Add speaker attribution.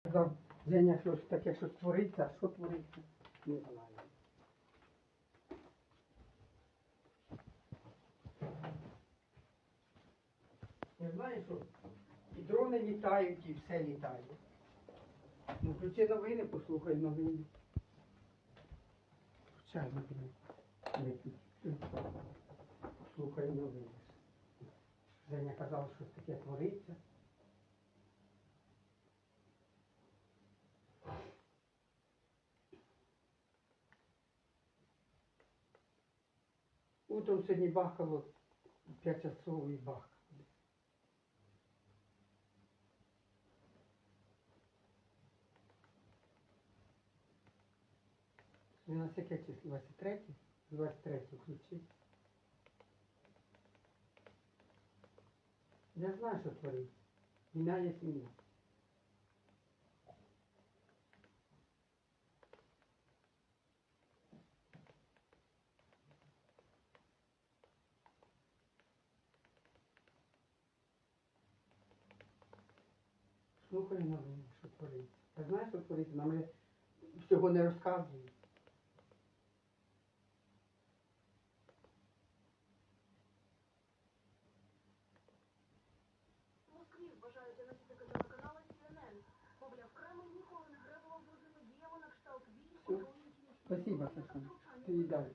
Speaker 1: Сказав, Женя, що ж таке, що твориться, а що твориться, не знаю. Я знаю, що і дрони літають, і все літає. Ну, включи новини, послухай новини. Включай новини. Не. Слухай новини. Женя казав, що таке твориться. Утром сьогодні бахало 5 часов і. У нас яке число? 23? 23 включи. Я знаю, що творить. Війна є війна. Слухай новини, що твориться. Я знаю, що твориться, нам же всього не розказують.
Speaker 2: В Москві вважають аналітики телеканалу CNN. Мовляв, Кремль ніколи не гребував діями на кшталт військ,
Speaker 1: Все.
Speaker 2: дронів чи
Speaker 1: Спасибо, Саша. Ти далі.